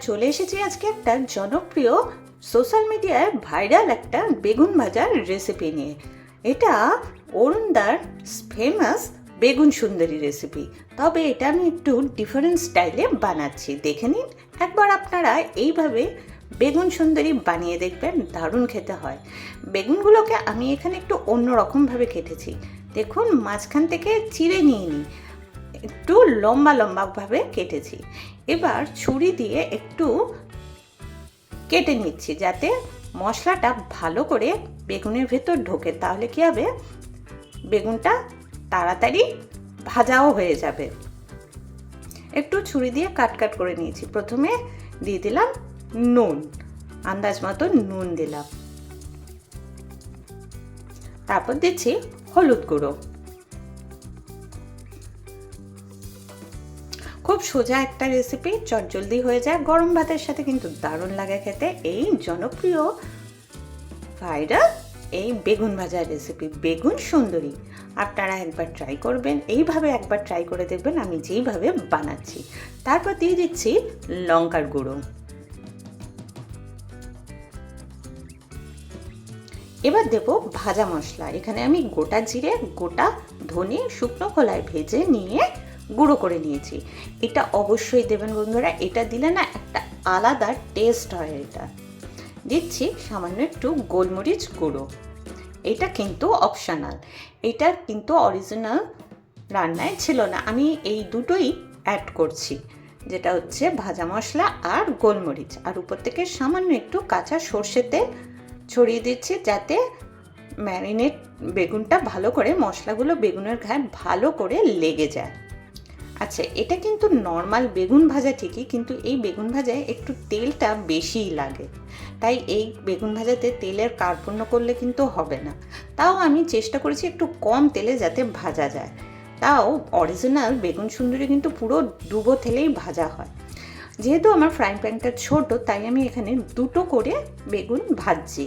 চলে এসেছি আজকে একটা জনপ্রিয় সোশ্যাল মিডিয়ায় ভাইরাল একটা বেগুন ভাজার রেসিপি নিয়ে। এটা অরুণদার ফেমাস বেগুন সুন্দরী রেসিপি তবে এটা আমি একটু ডিফারেন্ট স্টাইলে বানাচ্ছি। দেখে নিন, একবার আপনারা এইভাবে বেগুন সুন্দরী বানিয়ে দেখবেন, দারুণ খেতে হয়। বেগুনগুলোকে আমি এখানে একটু অন্য রকমভাবে কেটেছি। দেখুন, মাঝখান থেকে চিড়ে নিয়ে নিই। একটু লম্বা লম্বাভাবে কেটেছি। এবার ছুরি দিয়ে একটু কেটে নিচ্ছি যাতে মশলাটা ভালো করে বেগুনের ভেতর ঢোকে, তাহলে কী হবে? বেগুনটা তাড়াতাড়ি ভাজাও হয়ে যাবে। একটু ছুরি দিয়ে কাট কাট করে নিয়েছি। প্রথমে দিয়ে দিলাম নুন, আন্দাজ মতো নুন দিলাম। তারপর দিচ্ছি হলুদ গুঁড়ো। খুব সোজা একটা রেসিপি চটজলদি হয়ে যায়। গরম ভাতের সাথে কিন্তু দারুণ লাগে খেতে। এই জনপ্রিয় ভাইরাল এই বেগুন ভাজার রেসিপি বেগুন সুন্দরী। আপনারা একবার ট্রাই করবেন। এইভাবে একবার ট্রাই করে দেখবেন আমি যেইভাবে বানাচ্ছি। তারপর দিয়ে দিচ্ছি লঙ্কার গুঁড়ো। এবার দেব ভাজা মশলা। এখানে আমি গোটা জিরে, গোটা ধনে, শুকনো খোলায় ভেজে নিয়ে গুঁড়ো করে নিয়েছি। এটা অবশ্যই দেবেন বন্ধুরা, এটা দিলে না একটা আলাদা টেস্ট হয় এটা। দিচ্ছি সামান্য একটু গোলমরিচ গুঁড়ো। এটা কিন্তু অপশনাল এটা কিন্তু অরিজিনাল রান্নায় ছিল না। আমি এই দুটোই অ্যাড করছি, যেটা হচ্ছে ভাজা মশলা আর গোলমরিচ। আর উপর থেকে সামান্য একটু কাঁচা সর্ষে তেল ছড়িয়ে দিচ্ছি, যাতে ম্যারিনেট বেগুনটা ভালো করে, মশলাগুলো বেগুনের গায়ে ভালো করে লেগে যায়। আচ্ছা এটা কিন্তু নর্মাল বেগুন ভাজা ঠিকই, কিন্তু এই বেগুন ভাজায় একটু তেলটা বেশিই লাগে। তাই এই বেগুন ভাজাতে তেলের কার্পণ্য করলে কিন্তু হবে না। তাও আমি চেষ্টা করেছি একটু কম তেলে যাতে ভাজা যায়। তাও অরিজিনাল বেগুন সুন্দরী কিন্তু পুরো ডুবো তেলেই ভাজা হয়। যেহেতু আমার ফ্রাইং প্যানটা ছোট, তাই আমি এখানে দুটো করে বেগুন ভাজছি।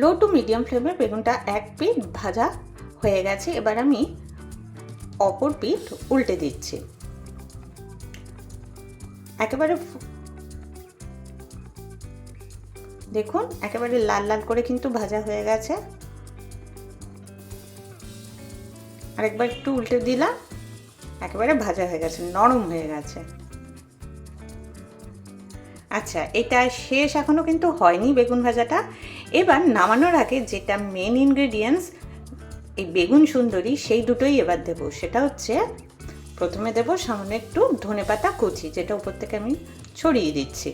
লো টু মিডিয়াম ফ্লেমে বেগুনটা এক পিঠ ভাজা হয়ে গেছে, এবার আমি অপর পিঠ উল্টে দিচ্ছি। একেবারে দেখুন, একেবারে লাল লাল করে কিন্তু ভাজা হয়ে গেছে। আরেকবার একটু উল্টে দিলাম, একেবারে ভাজা হয়ে গেছে, নরম হয়ে গেছে। আচ্ছা এটা শেষ এখনও কিন্তু হয়নি বেগুন ভাজাটা। এবার নামানোর আগে যেটা মেন ইনগ্রেডিয়েন্টস এই বেগুন সুন্দরী সেই দুটোই এবার দেব। সেটা হচ্ছে প্রথমে দেব সামান্য একটু ধনে পাতা কুচি, যেটা উপর থেকে আমি ছড়িয়ে দিচ্ছি।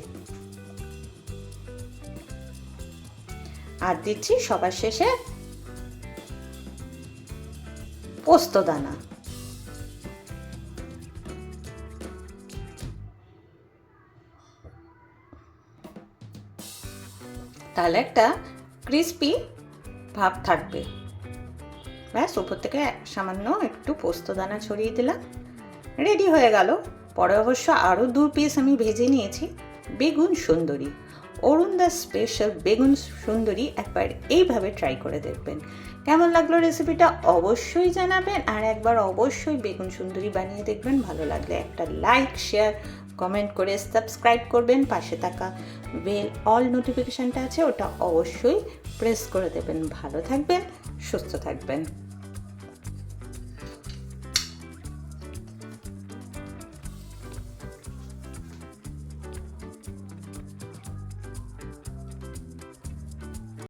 আর দিচ্ছি সবার শেষে পোস্ত দানা। তাহলে একটা ক্রিস্পি ভাব থাকবে। ব্যাস উপর থেকে সামান্য একটু পোস্ত দানা ছড়িয়ে দিলাম। রেডি হয়ে গেল। পরে অবশ্য আরও দু পিস আমি ভেজে নিয়েছি। বেগুন সুন্দরী। অরুণদা স্পেশাল বেগুন সুন্দরী একবার এইভাবে ট্রাই করে দেখবেন। কেমন লাগল রেসিপিটা অবশ্যই জানাবেন। আর একবার অবশ্যই বেগুন সুন্দরী বানিয়ে দেখবেন। ভালো লাগলে একটা লাইক শেয়ার কমেন্ট করে সাবস্ক্রাইব করবেন। পাশে থাকা বেল অল নোটিফিকেশানটা আছে, ওটা অবশ্যই প্রেস করে দেবেন। ভালো থাকবেন সুস্থ থাকবেন।